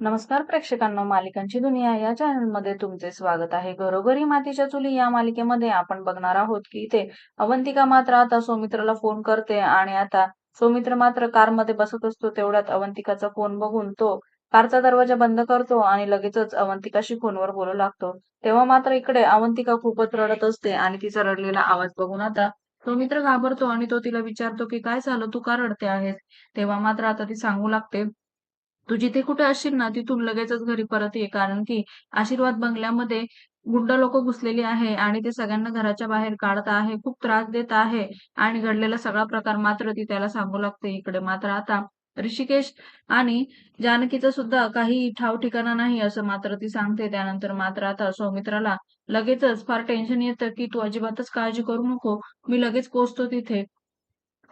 नमस्कार प्रेक्षकांना मालिकांची दुनिया या चॅनलमध्ये तुमचे स्वागत आहे. घरोघरी मातीच्या चुली या मालिकेमध्ये आपण बघणार आहोत की इथे अवंतिका मात्र आता सौमित्राला फोन करते आणि आता सौमित्र मात्र कारमध्ये बसत असतो. तेवढ्यात अवंतिकाचा फोन बघून तो कारचा दरवाजा बंद करतो आणि लगेचच अवंतिकाशी फोनवर बोलू लागतो. तेव्हा मात्र इकडे अवंतिका खूपच रडत असते आणि तिचा रडलेला आवाज बघून आता सौमित्र घाबरतो आणि तो तिला विचारतो की काय झालं? तू का रडते आहेस? तेव्हा मात्र आता ती सांगू लागते तू जिथे कुठे असशील ना तिथून लगेचच घरी परत ये. कारण की आशीर्वाद बंगल्यामध्ये गुंड लोक घुसलेली आहे आणि ते सगळ्यांना घराच्या बाहेर काढत आहे खूप त्रास देत आहे आणि घडलेला सगळा प्रकार मात्र ती त्याला सांगू लागते इकडे. मात्र आता ऋषिकेश आणि जानकीचं सुद्धा काही ठाव ठिकाणा नाही असं मात्र ती सांगते. त्यानंतर मात्र आता सौमित्राला लगेचच फार टेन्शन येतं की तू अजिबातच काळजी करू नको मी लगेच पोचतो तिथे.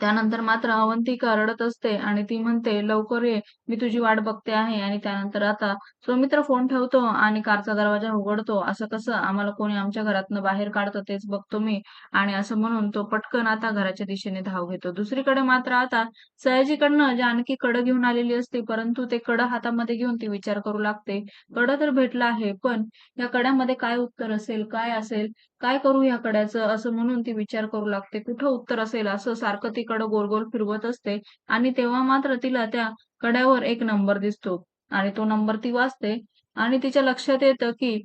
त्यानंतर मात्र अवंतिका रडत असते आणि ती म्हणते लवकर ये मी तुझी वाट बघते आहे. आणि त्यानंतर आता सुमित्र फोन ठेवतो आणि कारचा दरवाजा उघडतो. असं कसं आम्हाला कोणी आमच्या घरातनं बाहेर काढतं तेच बघतो मी. आणि असं म्हणून तो पटकन आता घराच्या दिशेने धाव घेतो. दुसरीकडे मात्र आता सयाजीकडनं जानकी कडं घेऊन आलेली असते परंतु ते कडं हातामध्ये घेऊन ती विचार करू लागते. कडं तर भेटलं आहे पण या कड्यामध्ये काय उत्तर असेल काय असेल काय करू या कड्याचं असं म्हणून ती विचार करू लागते. कुठं उत्तर असेल? असं सारखं ती कडं गोल गोल फिरवत असते. आणि तेव्हा मात्र तिला त्या कड्यावर एक नंबर दिसतो. आणि तो नंबर ती वाचते. आणि तिच्या लक्षात येतं की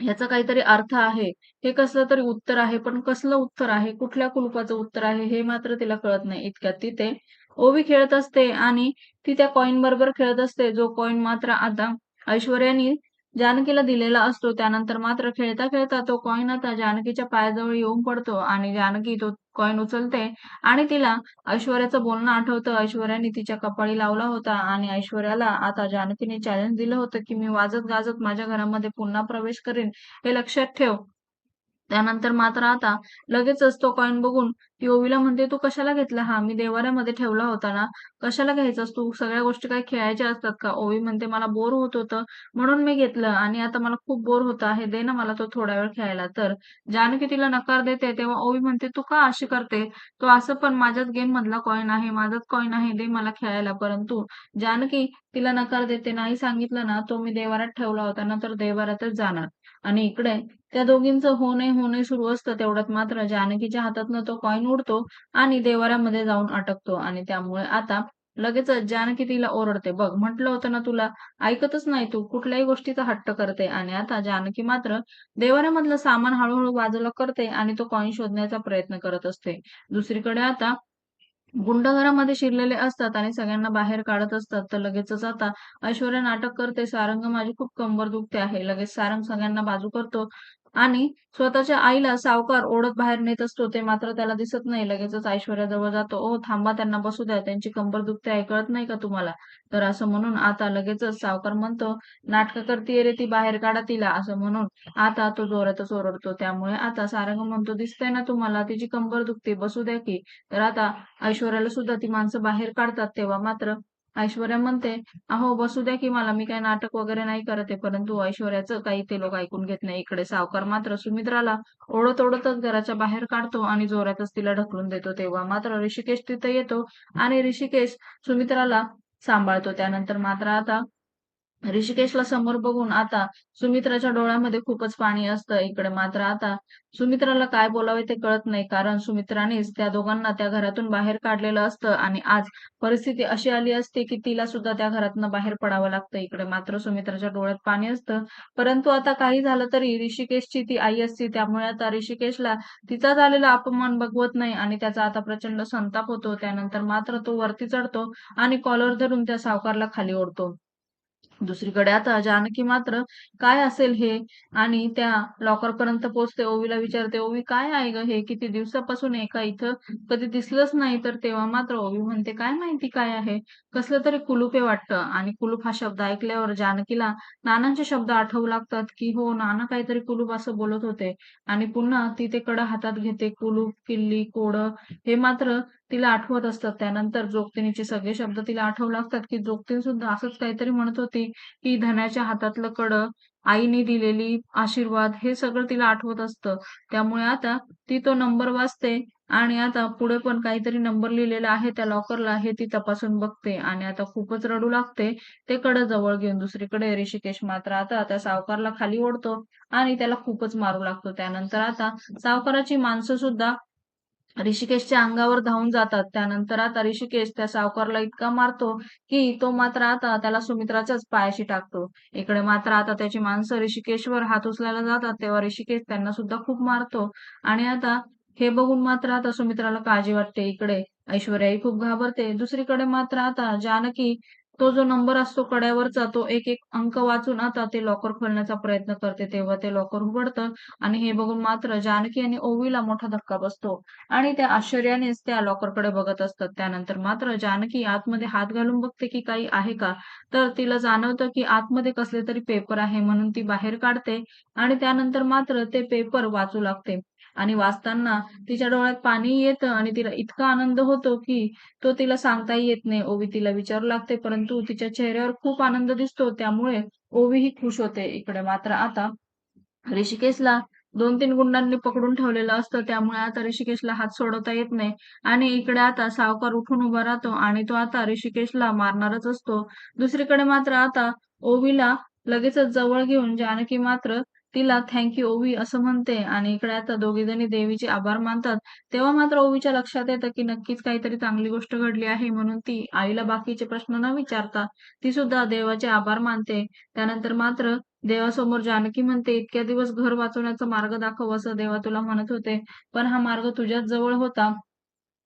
ह्याचा काहीतरी अर्थ आहे. हे कसलं तरी उत्तर आहे पण कसलं उत्तर आहे? कुठल्या कुलपाचं उत्तर आहे? हे मात्र तिला कळत नाही. इतक्यात तिथे ओवी खेळत असते. आणि ती त्या कॉईन बरोबर खेळत असते. जो कॉइन मात्र आता ऐश्वर्यानी जानकीला दिलेला असतो त्यानंतर मात्र खेळता खेळता तो कॉइन आता जानकीच्या पायाजवळ येऊन पडतो आणि जानकी तो कॉइन उचलते आणि तिला ऐश्वर्याचं बोलणं आठवतं. ऐश्वर्याने तिच्या कपाळी लावला होता आणि ऐश्वर्याला आता जानकीने चॅलेंज दिलं होतं की मी वाजत गाजत माझ्या घरामध्ये पुन्हा प्रवेश करीन हे लक्षात ठेव. त्यानंतर मात्र आता लगेचच तो कॉइन बघून ती ओवीला म्हणते तू कशाला घेतला हा? मी देवाऱ्यामध्ये ठेवला होता ना? कशाला घ्यायचास? तू सगळ्या गोष्टी काय खेळायच्या असतात का? ओवी म्हणते मला बोर होत होतं म्हणून मी घेतलं आणि आता मला खूप बोर होत आहे. दे ना मला तो थोडा वेळ खेळायला. तर जानकी तिला नकार देते तेव्हा ओवी म्हणते तू का अशी करते? तो असं पण माझ्याच गेम मधला कॉइन आहे माझाच कॉइन आहे दे मला खेळायला. परंतु जानकी तिला नकार देते नाही सांगितलं ना तो मी देवारात ठेवला होता ना तर देवारातच जाणार. आणि इकडे त्या दोघींचं होणे होणे सुरू असतं तेवढ्यात मात्र जानकीच्या हातातनं तो कॉईन उडतो आणि देवाऱ्यामध्ये जाऊन अटकतो आणि त्यामुळे आता लगेचच जानकी तिला ओरडते बघ म्हटलं होतं ना तुला ऐकतच नाही तू कुठल्याही गोष्टीचा हट्ट करते. आणि आता जानकी मात्र देवाऱ्यामधलं सामान हळूहळू बाजूला करते आणि तो कॉईन शोधण्याचा प्रयत्न करत असते. दुसरीकडे आता गुंड घरामध्ये शिरलेले असतात आणि सगळ्यांना बाहेर काढत असतात तर लगेचच आता ऐश्वर्या नाटक करते सारंग माझी खूप कंबर दुखते आहे. लगेच सारंग सगळ्यांना बाजू करतो. आणि स्वतःच्या आईला सावकार ओढत बाहेर नेत असतो ते मात्र त्याला दिसत नाही. लगेचच ऐश्वर्या जवळ जातो. ओ थांबा त्यांना बसू द्या. त्यांची कंबर दुखते आहे कळत नाही का तुम्हाला? तर असं म्हणून आता लगेचच सावकार म्हणतो नाटक करतीये रे ती बाहेर काढा तिला. असं म्हणून आता तो जोरातच ओरडतो त्यामुळे आता सारंग म्हणतो दिसतंय ना तुम्हाला तिची कंबर दुखते बसू द्या की. तर आता ऐश्वर्याला सुद्धा ती माणसं बाहेर काढतात तेव्हा मात्र ऐश्वर्या म्हणते अहो बसू द्या की मला मी काही नाटक वगैरे नाही करत आहे परंतु ऐश्वर्याचं काही ते लोक ऐकून घेत नाही. इकडे सावकार मात्र सुमित्राला ओढत ओढतच घराच्या बाहेर काढतो आणि जोरातच तिला ढकलून देतो. तेव्हा मात्र ऋषिकेश तिथे येतो आणि ऋषिकेश सुमित्राला सांभाळतो. त्यानंतर मात्र आता ऋषिकेशला समोर बघून आता सुमित्राच्या डोळ्यामध्ये खूपच पाणी असतं. इकडे मात्र आता सुमित्राला काय बोलावे ते कळत नाही. कारण सुमित्रानेच त्या दोघांना त्या घरातून बाहेर काढलेलं असतं आणि आज परिस्थिती अशी आली असते की तिला सुद्धा त्या घरातनं बाहेर पडावं लागतं. इकडे मात्र सुमित्राच्या डोळ्यात पाणी असतं. परंतु आता काही झालं तरी ऋषिकेशची ती आई असते. त्यामुळे आता ऋषिकेशला तिचा झालेला अपमान बघवत नाही आणि त्याचा आता प्रचंड संताप होतो. त्यानंतर मात्र तो वरती चढतो आणि कॉलर धरून त्या सावकारला खाली ओढतो. दुसरीकडे आता जानकी मात्र काय असेल हे? आणि त्या लॉकर पर्यंत पोहोचते ओवीला विचारते ओवी काय आहे ग हे? किती दिवसापासून एका इथं? कधी दिसलंच नाही तर तेव्हा मात्र ओवी म्हणते काय माहिती काय आहे? कसलं तरी कुलूपे वाटतं. आणि कुलूप हा शब्द ऐकल्यावर जानकीला नानांचे शब्द आठवू लागतात की हो नाना काहीतरी कुलूप असं बोलत होते. आणि पुन्हा ती ते कडं हातात घेते. कुलूप किल्ली कोड हे मात्र तिला आठवत असतात. त्यानंतर जोगतिनीचे सगळे शब्द तिला आठवू लागतात की जोगतीन सुद्धा असंच काहीतरी म्हणत होती की धन्याच्या हातातलं कड आईने दिलेली आशीर्वाद हे सगळं तिला आठवत असतं. त्यामुळे आता ती तो नंबर वाचते आणि आता पुढे पण काहीतरी नंबर लिहिलेला आहे त्या लॉकरला हे ती तपासून बघते आणि आता खूपच रडू लागते. ते कडं जवळ घेऊन दुसरीकडे ऋषिकेश मात्र आता त्या सावकारला खाली ओढतो आणि त्याला खूपच मारू लागतो. त्यानंतर आता सावकाराची माणसं सुद्धा ऋषिकेशच्या अंगावर धावून जातात. त्यानंतर आता ऋषिकेश त्या सावकारला इतका मारतो, की तो मात्र आता त्याला सुमित्राच्याच पायाशी टाकतो. इकडे मात्र आता त्याची माणसं ऋषिकेशवर हात उचलायला जातात, तेव्हा ऋषिकेश त्यांना सुद्धा खूप मारतो आणि आता हे बघून मात्र आता सुमित्राला काळजी वाटते. इकडे ऐश्वर्याही खूप घाबरते. दुसरीकडे मात्र आता जानकी तो जो नंबर असतो कड्यावरचा तो एक एक अंक वाचून आता ते लॉकर खोलण्याचा प्रयत्न करते. तेव्हा ते लॉकर उघडतं आणि हे बघून मात्र जानकी आणि ओवीला मोठा धक्का बसतो आणि त्या आश्चर्यानेच त्या लॉकरकडे बघत असतात. त्यानंतर मात्र जानकी आतमध्ये हात घालून बघते की काही आहे का? तर तिला जाणवतं की आतमध्ये कसले तरी पेपर आहे म्हणून ती बाहेर काढते आणि त्यानंतर मात्र ते पेपर वाचू लागते. आणि वाचताना तिच्या डोळ्यात पाणी येतं आणि तिला इतका आनंद होतो की तो तिला सांगताही येत नाही. ओवी तिला विचारू लागते, परंतु तिच्या चेहऱ्यावर खूप आनंद दिसतो. त्यामुळे ओवीही खुश होते. इकडे मात्र आता ऋषिकेशला दोन तीन गुंडांनी पकडून ठेवलेलं असतं. त्यामुळे आता ऋषिकेशला हात सोडवता येत नाही आणि इकडे आता सावकार उठून उभा राहतो आणि तो आता ऋषिकेशला मारणारच असतो. दुसरीकडे मात्र आता ओवीला लगेचच जवळ घेऊन जानकी मात्र तिला थँक यू ओवी असं म्हणते आणि इकडे आता दोघीजणी देवीचे आभार मानतात. तेव्हा मात्र ओवीच्या लक्षात येतं की नक्कीच काहीतरी चांगली गोष्ट घडली आहे म्हणून ती आईला बाकीचे प्रश्न न विचारता ती सुद्धा देवाचे आभार मानते. त्यानंतर मात्र देवासमोर जानकी म्हणते, "इतक्या दिवस घर वाचवण्याचा मार्ग दाखव असं देवा तुला म्हणत होते, पण हा मार्ग तुझ्याच जवळ होता.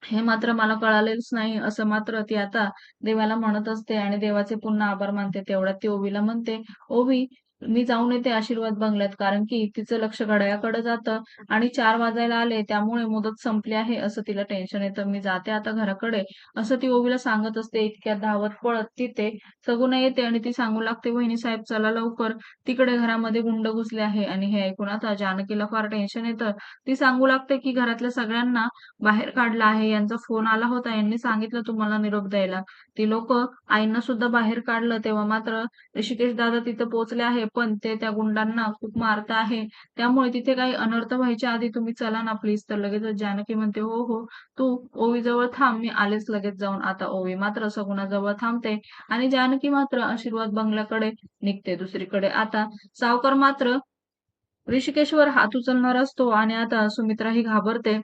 हे मात्र मला कळालेच नाही." असं मात्र ती आता देवाला म्हणत असते आणि देवाचे पुन्हा आभार मानते. तेवढ्यात ती ओवीला म्हणते, "ओवी, मी जाऊन येते आशीर्वाद बंगल्यात कारण की तिचं लक्ष घड्याळाकडे जातं आणि चार वाजायला आले त्यामुळे मुदत संपली आहे असं तिला टेन्शन येतं. मी जाते आता घराकडे असं ती ओवीला सांगत असते. इतक्या धावत पळत तिथे सगुना येते आणि ती सांगू लागते, "वहिनी साहेब चला लवकर, तिकडे घरामध्ये गुंड घुसले आहे." आणि हे ऐकून आता जानकीला फार टेन्शन येतं. ती सांगू लागते की घरातल्या सगळ्यांना बाहेर काढला आहे. यांचा फोन आला होता. यांनी सांगितलं तुम्हाला निरोप द्यायला. ती लोक आईंना सुद्धा बाहेर काढलं. तेव्हा मात्र ऋषिकेश दादा तिथं पोहोचले आहे. पण ते त्या गुंडांना खूप मारत आहे. त्यामुळे तिथे काही अनर्थ व्हायच्या आधी तुम्ही चला ना प्लीज. तर लगेच जानकी म्हणते, "हो, हो. तू ओवी जवळ थांब. मी आलेच लगेच जाऊन." आता ओवी मात्र सगुणाजवळ थांबते आणि जानकी मात्र आशीर्वाद बंगल्याकडे निघते. दुसरीकडे आता सावकार मात्र ऋषिकेशवर हात उचलणार असतो आणि आता सुमित्राही घाबरते.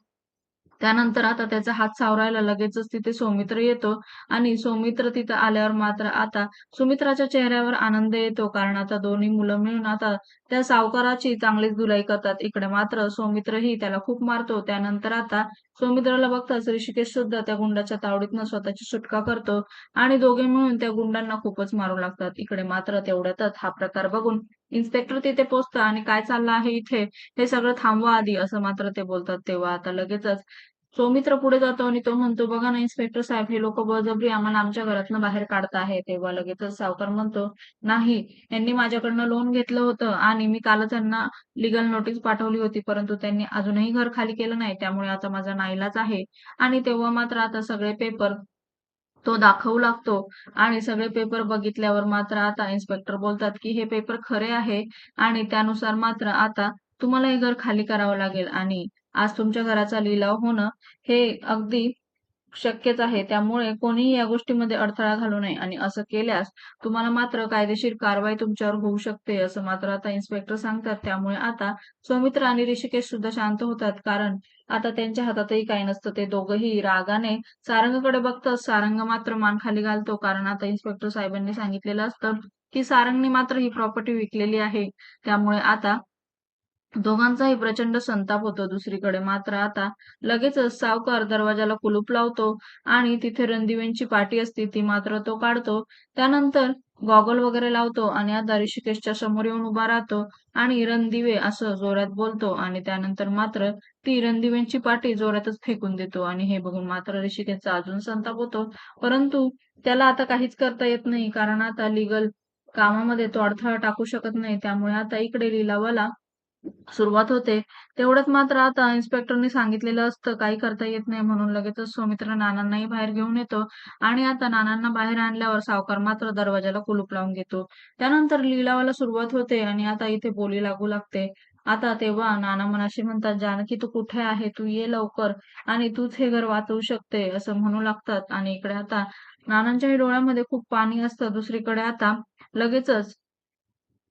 त्यानंतर आता त्याचा हात सावरायला लगेचच तिथे सौमित्र येतो आणि सौमित्र तिथं आल्यावर मात्र आता सुमित्राच्या चेहऱ्यावर आनंद येतो कारण आता दोन्ही मुलं मिळून आता त्या सावकाराची चांगलीच धुलाई करतात. इकडे मात्र सौमित्रही त्याला खूप मारतो. त्यानंतर आता सौमित्राला बघताच ऋषिकेश सुद्धा त्या गुंडाच्या तावडीतनं स्वतःची सुटका करतो आणि दोघे मिळून त्या गुंडांना खूपच मारू लागतात. इकडे मात्र तेवढ्यातच हा प्रकार बघून इन्स्पेक्टर तिथे पोहोचतात आणि काय चाललं आहे इथे हे सगळं थांबवा आधी असं मात्र ते बोलतात. तेव्हा आता लगेचच सौमित्र पुढे जातो आणि तो म्हणतो, "बघा ना इन्स्पेक्टर साहेब, हे लोक बळजबरी आम्हाला आमच्या घरातनं बाहेर काढत आहे." तेव्हा लगेचच सावकार म्हणतो, "नाही, यांनी माझ्याकडनं लोन घेतलं होतं आणि मी कालच त्यांना लिगल नोटीस पाठवली होती, परंतु त्यांनी अजूनही घर खाली केलं नाही. त्यामुळे आता माझा नाईलाच आहे." आणि तेव्हा मात्र आता सगळे पेपर तो दाखवू लागतो आणि सगळे पेपर बघितल्यावर मात्र आता इन्स्पेक्टर बोलतात, की "हे पेपर खरे आहे आणि त्यानुसार मात्र आता तुम्हाला हे घर खाली करावं लागेल आणि आज तुमच्या घराचा लिलाव होणं हे अगदी शक्यच आहे. त्यामुळे कोणीही या गोष्टीमध्ये अडथळा घालू नये आणि असं केल्यास तुम्हाला मात्र कायदेशीर कारवाई तुमच्यावर होऊ शकते." असं मात्र आता इन्स्पेक्टर सांगतात. त्यामुळे आता सौमित्र आणि ऋषिकेश सुद्धा शांत होतात कारण आता त्यांच्या हातातही काही नसतं. ते दोघंही रागाने सारंगकडे बघतात. सारंग मात्र मान खाली घालतो कारण आता इन्स्पेक्टर साहेबांनी सांगितलेलं असतं, की सारंगने मात्र ही प्रॉपर्टी विकलेली आहे. त्यामुळे आता दोघांचाही प्रचंड संताप होतो. दुसरीकडे मात्र आता लगेचच सावकार दरवाजाला कुलूप लावतो आणि तिथे रणदिवेंची पाटी असते ती मात्र तो काढतो. त्यानंतर गॉगल वगैरे लावतो आणि आता ऋषिकेशच्या समोर येऊन उभा राहतो आणि रणदिवे असं जोरात बोलतो आणि त्यानंतर मात्र ती रणदिवेंची पाटी जोरातच फेकून देतो आणि हे बघून मात्र ऋषिकेशचा अजून संताप होतो. परंतु त्याला आता काहीच करता येत नाही कारण आता लीगल कामामध्ये तो अडथळा टाकू शकत नाही. त्यामुळे आता इकडे लिलावाला सुरुवात होते. तेवढ्यात मात्र आता इन्स्पेक्टरनी सांगितलेलं असतं, काही करता येत नाही म्हणून लगेचच सौमित्र नानांनाही बाहेर घेऊन येतो आणि आता नानांना बाहेर आणल्यावर सावकार मात्र दरवाजाला कुलूप लावून घेतो. त्यानंतर लिलावाला सुरुवात होते आणि आता इथे बोली लागू लागते. आता तेव्हा नाना मनाशी म्हणतात, "जानकी तू कुठे आहे? तू ये लवकर आणि तूच हे घर वाचवू शकते," असं म्हणू लागतात आणि इकडे आता नानांच्याही डोळ्यामध्ये खूप पाणी असतं. दुसरीकडे आता लगेचच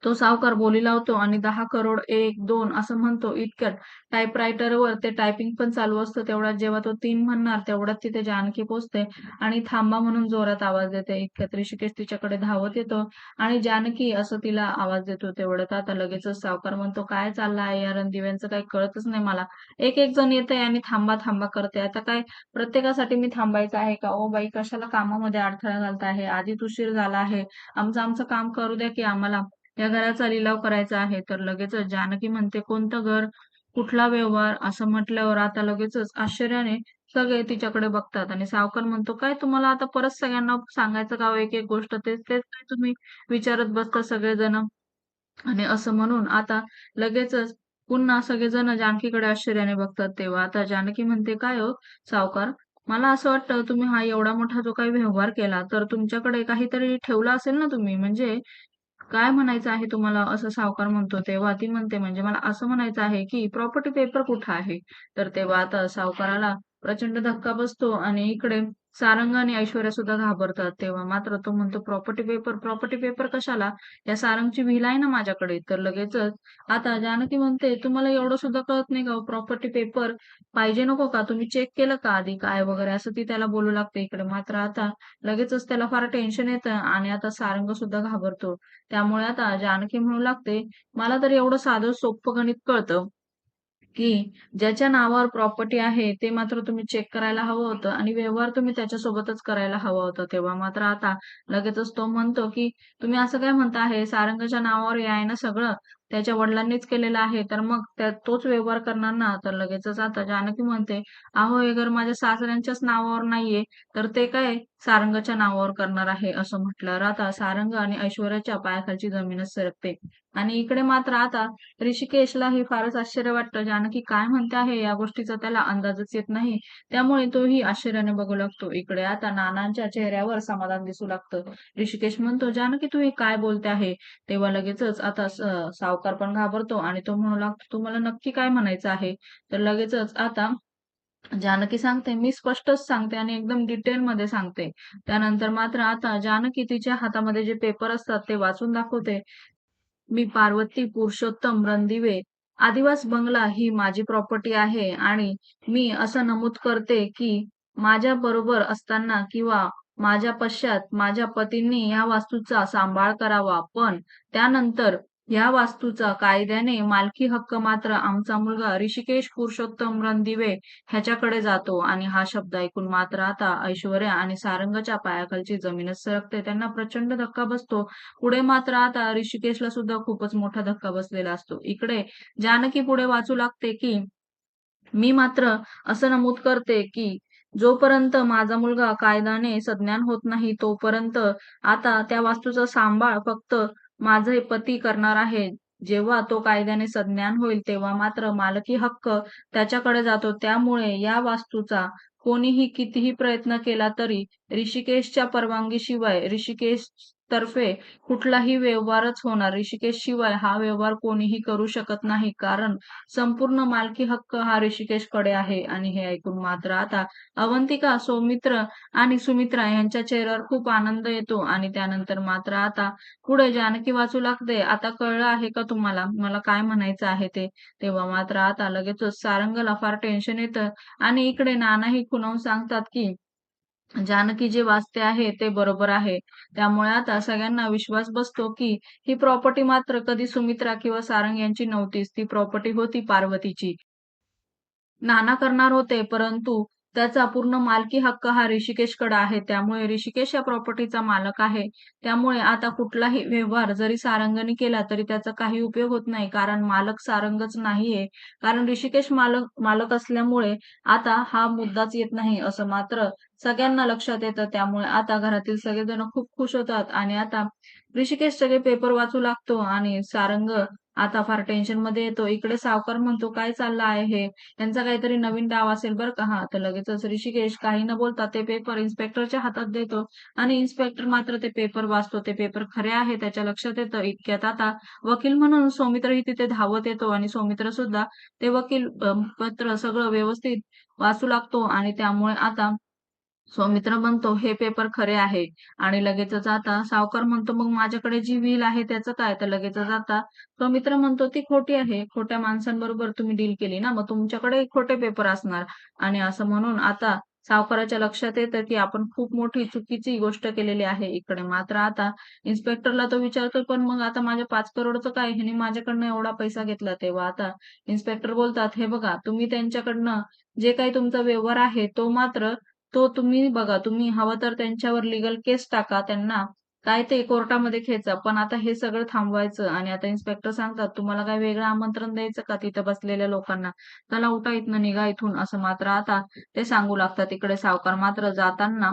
तो सावकार बोली लावतो आणि दहा करोड एक दोन असं म्हणतो. इतक्यात टाईपरायटरवर ते टायपिंग पण चालू असतं. तेवढ्यात जेव्हा तो तीन म्हणणार तेवढ्यात तिथे जानकी पोचते आणि थांबा म्हणून जोरात आवाज देते. इतक्यात ऋषिकेश तिच्याकडे धावत येतो आणि जानकी असं तिला आवाज देतो. तेवढ्यात आता लगेचच सावकार म्हणतो, "काय चाललं आहे या रणदिव्यांचं काही कळतच नाही मला. एक एक जण येतंय आणि थांबा थांबा करते. आता काय प्रत्येकासाठी मी थांबायचं आहे का? ओ बाई कशाला कामामध्ये अडथळा घालत आहे? आधी उशीर झाला आहे. आमचं आमचं काम करू द्या की आम्हाला या घराचा लिलाव करायचा आहे. तर लगेचच जानकी म्हणते, "कोणतं घर? कुठला व्यवहार?" असं म्हटल्यावर आता लगेचच आश्चर्याने सगळे तिच्याकडे बघतात आणि सावकार म्हणतो, "काय तुम्हाला आता परत सगळ्यांना सांगायचं का हो? एक-एक गोष्ट? तेच तेच काय तुम्ही विचारत बसता सगळेजण?" आणि असं म्हणून आता लगेचच पुन्हा सगळेजण जानकीकडे आश्चर्याने बघतात. तेव्हा आता जानकी म्हणते, "काय हो सावकार, मला असं वाटतं तुम्ही हा एवढा मोठा जो काही व्यवहार केला, तर तुमच्याकडे काहीतरी ठेवला असेल ना तुम्ही? म्हणजे काय म्हणायचं आहे तुम्हाला? असं सावकार म्हणतो. तेव्हा ती म्हणते, "म्हणजे मला असं म्हणायचं आहे, की प्रॉपर्टी पेपर कुठं आहे?" तर तेव्हा आता सावकाराला प्रचंड धक्का बसतो आणि इकडे सारंग आणि ऐश्वर्या सुद्धा घाबरतात. तेव्हा मात्र तो म्हणतो, "प्रॉपर्टी पेपर? प्रॉपर्टी पेपर कशाला? या सारंगची व्हील आहे ना माझ्याकडे." तर लगेचच आता जानकी म्हणते, "तुम्हाला एवढं सुद्धा कळत नाही का हो? प्रॉपर्टी पेपर पाहिजे नको का? तुम्ही चेक केलं का आधी काय वगैरे?" असं ती त्याला बोलू लागते. इकडे मात्र आता लगेचच त्याला फार टेन्शन येतं आणि आता सारंग सुद्धा घाबरतो. त्यामुळे आता जानकी म्हणू लागते, "मला तर एवढं साधं सोपं गणित कळतं, की ज्याच्या नावावर प्रॉपर्टी आहे, ते मात्र तुम्ही चेक करायला हवं होतं आणि व्यवहार तुम्ही त्याच्यासोबतच करायला हवं होतं." तेव्हा मात्र आता लगेचच तो म्हणतो, की "तुम्ही असं काय म्हणता आहे? सारंगच्या नावावर याय ना सगळं? त्याच्या वडिलांनीच केलेलं आहे, तर मग त्या तोच व्यवहार करणार ना?" तर लगेचच आता जानकी म्हणते, "अहो, हे घर माझ्या सासऱ्यांच्याच नावावर नाहीये, तर ते काय सारंगच्या नावावर करणार आहे." असं म्हटल्यावर आता सारंग आणि ऐश्वर्याच्या पायाखालची जमीनच सरकते आणि इकडे मात्र आता ऋषिकेशला हे फारच आश्चर्य वाटतं. जानकी काय म्हणते आहे या गोष्टीचा त्याला अंदाजच येत नाही. त्यामुळे तोही आश्चर्याने बघू लागतो. इकडे आता नानांच्या चेहऱ्यावर समाधान दिसू लागतं. ऋषिकेश म्हणतो, "जानकी तू हे काय बोलते आहे?" तेव्हा लगेचच आता सावकार पण घाबरतो आणि तो म्हणू लागतो, "तुम्हाला नक्की काय म्हणायचं आहे?" तर लगेचच आता जानकी सांगते, "मी स्पष्टच सांगते आणि एकदम डिटेल मध्ये सांगते." त्यानंतर मात्र आता जानकी तिच्या हातामध्ये जे पेपर असतात ते वाचून दाखवते. मी पार्वती पुरुषोत्तम रणदिवे आदिवास बंगला ही माझी प्रॉपर्टी आहे आणि मी असं नमूद करते की माझ्या बरोबर असताना किंवा माझ्या पश्चात माझ्या पतींनी या वास्तूचा सांभाळ करावा. पण त्यानंतर या वास्तूचा कायद्याने मालकी हक्क मात्र आमचा मुलगा ऋषिकेश पुरुषोत्तम रणदिवे ह्याच्याकडे जातो आणि हा शब्द ऐकून मात्र आता ऐश्वर्या आणि सारंगच्या पायाखालची जमीनच सरकते त्यांना प्रचंड धक्का बसतो पुढे मात्र आता ऋषिकेशला सुद्धा खूपच मोठा धक्का बसलेला असतो. इकडे जानकी पुढे वाचू लागते की मी मात्र असं नमूद करते की जोपर्यंत माझा मुलगा कायद्याने सज्ञान होत नाही तोपर्यंत आता त्या वास्तूचा सांभाळ फक्त माझे पती करणार आहे. जेव्हा तो कायद्याने सज्ञान होईल तेव्हा मात्र मालकी हक्क त्याच्याकडे जातो. त्यामुळे या वास्तूचा कोणीही कितीही प्रयत्न केला तरी ऋषिकेशच्या परवानगीशिवाय ऋषिकेश तर्फे कुठलाही व्यवहारच होणार. ऋषिकेश शिवाय हा व्यवहार कोणीही करू शकत नाही. कारण संपूर्ण मालकी हक्क हा ऋषिकेशकडे आहे. आणि हे ऐकून मात्र आता अवंतिका सौमित्र आणि सुमित्रा यांच्या चेहऱ्यावर खूप आनंद येतो. आणि त्यानंतर मात्र आता पुढे जानकी वाचू लागते. आता कळलं आहे का तुम्हाला? मला काय म्हणायचं आहे ते? तेव्हा मात्र आता लगेचच सारंगला फार टेन्शन येतं. आणि इकडे नानाही खुणावून सांगतात की जानकी जे वाचते आहे ते बरोबर आहे. त्यामुळे आता सगळ्यांना विश्वास बसतो, की ही प्रॉपर्टी मात्र कधी सुमित्रा किंवा सारंग यांची नव्हतीच. ती प्रॉपर्टी होती पार्वतीची. नाना करणार होते, परंतु त्याचा पूर्ण मालकी हक्क हा ऋषिकेशकडे आहे. त्यामुळे ऋषिकेश या प्रॉपर्टीचा मालक आहे. त्यामुळे आता कुठलाही व्यवहार जरी सारंगने केला तरी त्याचा काही उपयोग होत नाही. कारण मालक सारंगच नाहीये. कारण ऋषिकेश मालक मालक असल्यामुळे आता हा मुद्दाच येत नाही, असं मात्र सगळ्यांना लक्षात येतं. त्यामुळे आता घरातील सगळेजण खूप खुश होतात आणि आता ऋषिकेश सगळे पेपर वाचू लागतो आणि सारंग आता फार टेन्शनमध्ये येतो. इकडे सावकार म्हणतो, "काय चाललं आहे हे? यांचा काहीतरी नवीन डाव असेल बरं का हा." तर लगेचच ऋषिकेश काही न बोलता ते पेपर इन्स्पेक्टरच्या हातात देतो आणि इन्स्पेक्टर मात्र ते पेपर वाचतो. ते पेपर खरे आहे त्याच्या लक्षात येतं. इतक्यात आता वकील म्हणून सौमित्रही तिथे धावत येतो आणि सौमित्र सुद्धा ते वकील पत्र सगळं व्यवस्थित वाचू लागतो आणि त्यामुळे आता सौमित्र म्हणतो, "हे पेपर खरे आहे." आणि लगेचच आता सावकार म्हणतो, "मग माझ्याकडे जी विल आहे त्याचं काय?" तर लगेचच आता मित्र म्हणतो, "ती खोटी आहे. खोट्या माणसांबरोबर तुम्ही डील केली ना, मग तुमच्याकडे खोटे पेपर असणार." आणि असं म्हणून आता सावकाराच्या लक्षात येतं, की आपण खूप मोठी चुकीची गोष्ट केलेली आहे इकडे. मात्र आता इन्स्पेक्टरला तो विचारतो, "पण मग आता माझ्या पाच करोडचं काय? ह्याने माझ्याकडनं एवढा पैसा घेतला." तेव्हा आता इन्स्पेक्टर बोलतात, "हे बघा, तुम्ही त्यांच्याकडनं जे काही तुमचा व्यवहार आहे, तो मात्र तो तुम्ही बघा, तुम्ही हवं तर त्यांच्यावर लीगल केस टाका. त्यांना काय ते कोर्टामध्ये खेचा. पण आता हे सगळं थांबवायचं आणि आता इन्स्पेक्टर सांगतात, "तुम्हाला काय वेगळं आमंत्रण द्यायचं का तिथं बसलेल्या लोकांना? त्याला उठा इथनं, निघा इथून." असं मात्र आता ते सांगू लागतात. इकडे सावकार मात्र जाताना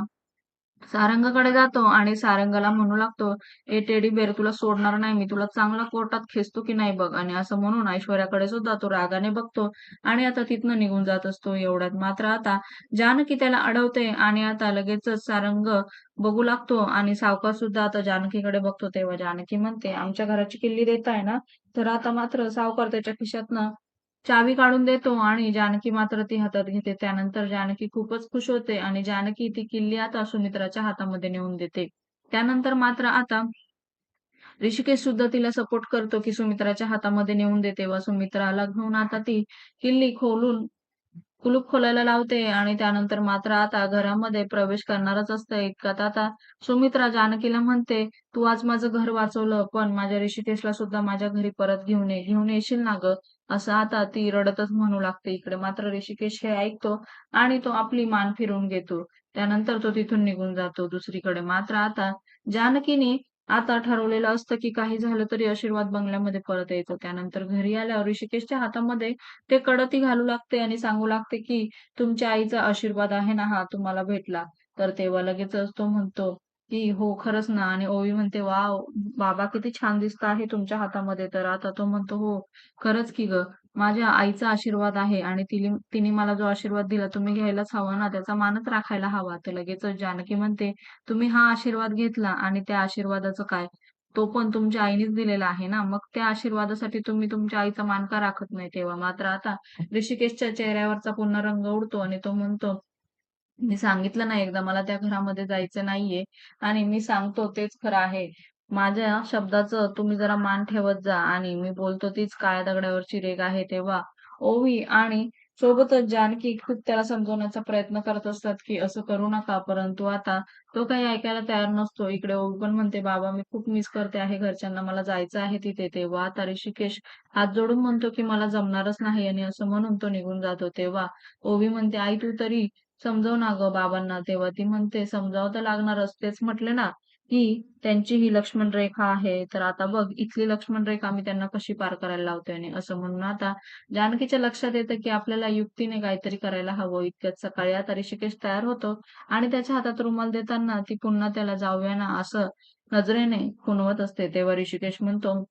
सारंगाकडे जातो आणि सारंगाला म्हणू लागतो, "ए टेडी बेर तुला सोडणार नाही मी. तुला चांगला कोर्टात खेचतो की नाही बघ." आणि असं म्हणून ऐश्वर्याकडे सुद्धा तो रागाने बघतो आणि आता तिथनं निघून जात असतो. एवढ्यात मात्र आता जानकी त्याला अडवते आणि आता लगेचच सारंग बघू लागतो आणि सावकार सुद्धा आता जानकीकडे बघतो. तेव्हा जानकी म्हणते, "आमच्या घराची किल्ली देताय ना?" तर आता मात्र सावकार त्याच्या खिशातनं चावी काढून देतो आणि जानकी मात्र ती हातात घेते. त्यानंतर जानकी खूपच खुश होते आणि जानकी ती किल्ली आता सुमित्राच्या हातामध्ये नेऊन देते. त्यानंतर मात्र आता ऋषिकेश सुद्धा तिला सपोर्ट करतो, की सुमित्राच्या हातामध्ये नेऊन देते व सुमित्राला घेऊन आता ती किल्ली खोलून कुलूप खोलायला लावते आणि त्यानंतर मात्र आता घरामध्ये प्रवेश करणारच असतं. इतकात आता सुमित्रा जानकीला म्हणते, "तू आज माझं घर वाचवलं, पण माझ्या ऋषिकेशला सुद्धा माझ्या घरी परत घेऊन ये. घेऊन येशील ना गं?" असं आता ती रडतच म्हणू लागते. इकडे मात्र ऋषिकेश हे ऐकतो आणि तो आपली मान फिरवून घेतो. त्यानंतर तो तिथून निघून जातो. दुसरीकडे मात्र आता जानकीने आता ठरवलेलं असतं, की काही झालं तरी आशीर्वाद बंगल्यामध्ये परत यायचं. त्यानंतर घरी आल्यावर ऋषिकेशच्या हातामध्ये ते कडती घालू लागते आणि सांगू लागते, की "तुमच्या आईचा आशीर्वाद आहे ना हा तुम्हाला भेटला." तर तेव्हा लगेचच तो म्हणतो, की "हो, खरंच ना." आणि ओवी म्हणते, वा बाबा किती छान दिसत आहे तुमच्या हातामध्ये." तर आता तो म्हणतो, "हो, खरंच की ग माझ्या आईचा आशीर्वाद आहे आणि तिने तिने मला जो आशीर्वाद दिला तुम्ही घ्यायलाच हवा ना, त्याचा मानच राखायला हवा." तर लगेचच जानकी म्हणते, "तुम्ही हा आशीर्वाद घेतला आणि त्या आशीर्वादाचं काय? तो पण तुमच्या आईनेच दिलेला आहे ना, मग त्या आशीर्वादासाठी तुम्ही तुमच्या आईचा मान का राखत नाही?" तेव्हा मात्र आता ऋषिकेशच्या चेहऱ्यावरचा पुन्हा रंग उडतो आणि तो म्हणतो, "मी सांगितलं ना एकदा मला त्या घरामध्ये जायचं नाहीये आणि मी सांगतो तेच खरं आहे. माझ्या शब्दाचं तुम्ही जरा मान ठेवत जा." आणि मी बोलतो तीच काळ्या दगडावरची रेग आहे. तेव्हा ओवी आणि सोबतच जानकी खूप त्याला समजवण्याचा प्रयत्न करत असतात, की असं करू नका. परंतु आता तो काही ऐकायला तयार नसतो. इकडे ओवी पण म्हणते, "बाबा मी खूप मिस करते आहे घरच्यांना. मला जायचं आहे तिथे." तेव्हा आता ऋषिकेश हात जोडून म्हणतो, की "मला जमणारच नाही." आणि असं म्हणून तो निघून जातो. तेव्हा ओवी म्हणते, "आई तू तरी समजव ना गं बाबांना." तेव्हा ती म्हणते, "समजावं तर लागणारच. तेच म्हटले ना, की त्यांची ही लक्ष्मण रेखा आहे. तर आता बघ इथली लक्ष्मण रेखा मी त्यांना कशी पार करायला लावतोय आणि असं म्हणून आता जानकीच्या लक्षात येतं, की आपल्याला युक्तीने काहीतरी करायला हवं. इतक्यात सकाळी आता ऋषिकेश तयार होतो आणि त्याच्या हातात रुमाल देताना ती पुन्हा त्याला जाऊया ना असं नजरेने खुणवत असते. तेव्हा ऋषिकेश म्हणतो,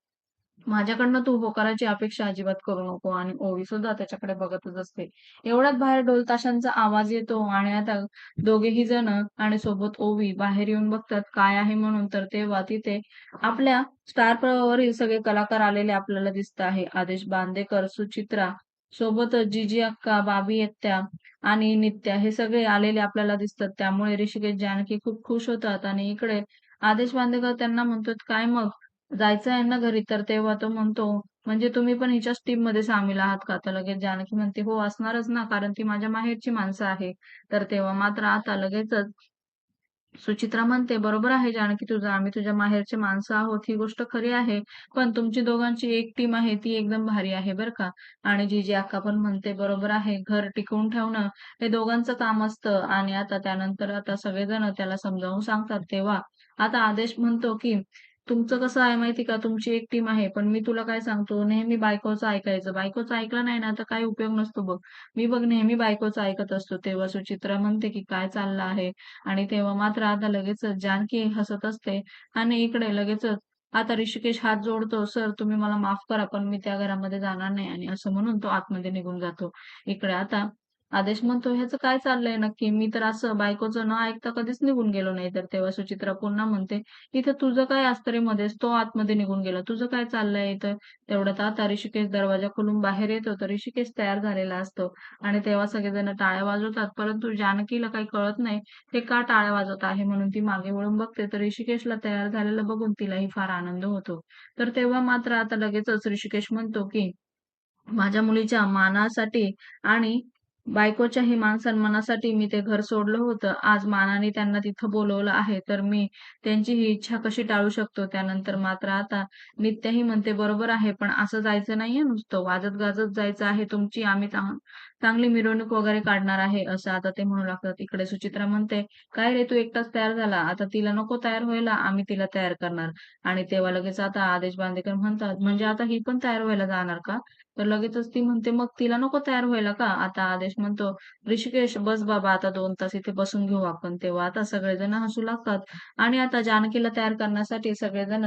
"माझ्याकडनं तू होकाराची अपेक्षा अजिबात करू नको." आणि ओवी सुद्धा त्याच्याकडे बघतच असते. एवढ्यात बाहेर ढोलताशांचा आवाज येतो आणि आता दोघेही जण आणि सोबत ओवी बाहेर येऊन बघतात काय आहे म्हणून. तर तेव्हा तिथे आपल्या स्टार प्रवावरील सगळे कलाकार आलेले आपल्याला दिसत आहे. आदेश बांदेकर, सुचित्रा, सोबतच जिजी अक्का, बाबी येत्या आणि नित्या हे सगळे आलेले आपल्याला दिसतात. त्यामुळे ऋषिकेश, जानकी खूप खुश होतात आणि इकडे आदेश बांदेकर त्यांना म्हणतात "काय मग जायचं आहे ना घरी?" तर तेव्हा तो म्हणतो, "म्हणजे तुम्ही पण हिच्याच टीममध्ये सामील आहात का?" तर लगेच जानकी म्हणते, "हो, असणारच ना, कारण ती माझ्या माहेरची माणसं आहे." तर तेव्हा मात्र आता लगेचच सुचित्रा म्हणते, "बरोबर आहे जानकी तुझं. आम्ही तुझ्या माहेरचे माणसं आहोत, ही गोष्ट खरी आहे. पण तुमची दोघांची एक टीम आहे, ती एकदम भारी आहे बरं का." आणि जीजी अक्का पण म्हणते, "बरोबर आहे. घर टिकवून ठेवणं हे दोघांचं काम असतं." आणि आता त्यानंतर आता सगळेजण त्याला समजावून सांगतात. तेव्हा आता आदेश म्हणतो, की "तुमचं कसं आहे माहिती का, तुमची एक टीम आहे. पण मी तुला काय सांगतो, नेहमी बायकोचं ऐकायचं. बायकोचं ऐकलं नाही ना, तर काही उपयोग नसतो बघ. मी बघ नेहमी बायकोचं ऐकत असतो." तेव्हा सुचित्रा म्हणते, की "काय चाललं आहे?" आणि तेव्हा मात्र आता लगेचच जानकी हसत असते आणि इकडे लगेचच आता ऋषिकेश हात जोडतो, "सर तुम्ही मला माफ करा, पण मी त्या घरामध्ये जाणार नाही" आणि असं म्हणून तो आतमध्ये निघून जातो. इकडे आता आदेश म्हणतो, "ह्याचं काय चाललंय नक्की? मी तर असं बायकोचं न ऐकता कधीच निघून गेलो नाही." तर तेव्हा सुचित्रा पुन्हा म्हणते, "इथं तुझं काय असतं मध्येच? तो आतमध्ये निघून गेला. तुझं काय चाललंय इथं?" तेवढ्यात आता ऋषिकेश दरवाजा खोलून बाहेर येतो, तर ऋषिकेश तयार झालेला असतो आणि तेव्हा सगळेजण टाळ्या वाजवतात. परंतु जानकीला काही कळत नाही, ते का टाळ्या वाजवत आहे म्हणून ती मागे वळून बघते, तर ऋषिकेशला तयार झालेलं बघून तिलाही फार आनंद होतो. तर तेव्हा मात्र आता लगेचच ऋषिकेश म्हणतो, की माझ्या मुलीच्या मानासाठी आणि बायकोच्याही मान-सन्मानासाठी मी ते घर सोडलं होतं. आज मानाने त्यांना तिथं बोलवलं आहे, तर मी त्यांची ही इच्छा कशी टाळू शकतो? त्यानंतर मात्र आता नित्याही म्हणते, "बरोबर आहे, पण असं जायचं नाहीये नुसतं, वाजत-गाजत जायचं आहे. तुमची आम्ही चांगली मिरवणूक वगैरे काढणार आहे." असं आता ते म्हणू लागतात. इकडे सुचित्रा म्हणते, "काय रे, तू एकटाच तयार झाला. आता तिला नको तयार व्हायला, आम्ही तिला तयार करणार." आणि तेव्हा लगेच आता आदेश बांदेकर म्हणतात, "म्हणजे आता ही पण तयार व्हायला जाणार का?" तर लगेचच ती म्हणते, "मग तिला नको तयार व्हायला का?" आता आदेश म्हणतो, "ऋषिकेश बस बाबा आता दोन तास इथे बसून घेऊ आपण." तेव्हा आता सगळेजण हसू लागतात आणि आता जानकीला तयार करण्यासाठी सगळेजण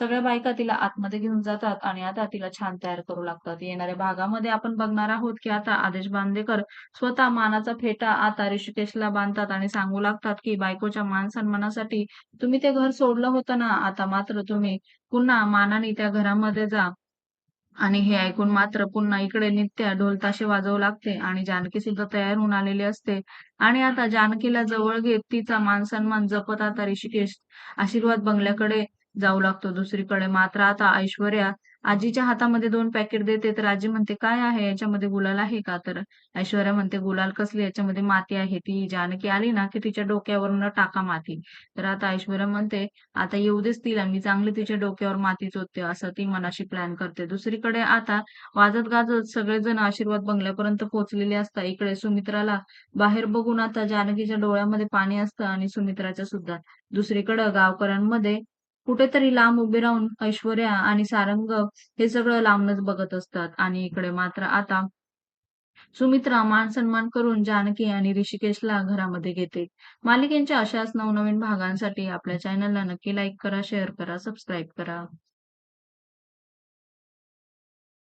सगळ्या बायका तिला आतमध्ये घेऊन जातात आणि आता तिला छान तयार करू लागतात. येणाऱ्या भागामध्ये आपण बघणार आहोत, की आता आदेश बांदेकर स्वतः मानाचा फेटा आता ऋषिकेशला बांधतात आणि सांगू लागतात, की बायकोच्या मान-सन्मानासाठी तुम्ही ते घर सोडलं होतं ना, आता मात्र तुम्ही पुन्हा मानाने त्या घरामध्ये जा. आणि हे ऐकून मात्र पुन्हा इकडे नित्या ढोलताशे वाजवू लागते आणि जानकी सुद्धा तयार होऊन आलेली असते आणि आता जानकीला जवळ घेत तिचा मान-सन्मान जपत आता ऋषिकेश आशीर्वाद बंगल्याकडे जाऊ लागतो. दुसरीकडे मात्र आता ऐश्वर्या आजीच्या हातामध्ये दोन पॅकेट देते, तर आजी म्हणते, "काय आहे? याच्यामध्ये गुलाल आहे का?" तर ऐश्वर्या म्हणते, "गुलाल कसली? याच्यामध्ये माती आहे. ती जानकी आली ना, की तिच्या डोक्यावरून टाका माती." तर आता ऐश्वर्या म्हणते, "आता येऊ देच तिला, मी चांगली तिच्या डोक्यावर माती चोतते असं ती मनाशी प्लॅन करते. दुसरीकडे आता वाजत-गाजत सगळेजण आशीर्वाद बंगल्यापर्यंत पोहोचलेले असतात. इकडे सुमित्राला बाहेर बघून आता जानकीच्या डोळ्यामध्ये पाणी असतं आणि सुमित्राच्या सुद्धा. दुसरीकडे गावकऱ्यांमध्ये कुठेतरी लांब उभे राहून ऐश्वर्या आणि सारंग हे सगळं लांबनच बघत असतात आणि इकडे मात्र आता सुमित्रा मान-सन्मान करून जानकी आणि ऋषिकेशला घरामध्ये घेते. मालिकेच्या अशाच नवनवीन भागांसाठी आपल्या चॅनलला नक्की लाईक करा, शेअर करा, सबस्क्राईब करा.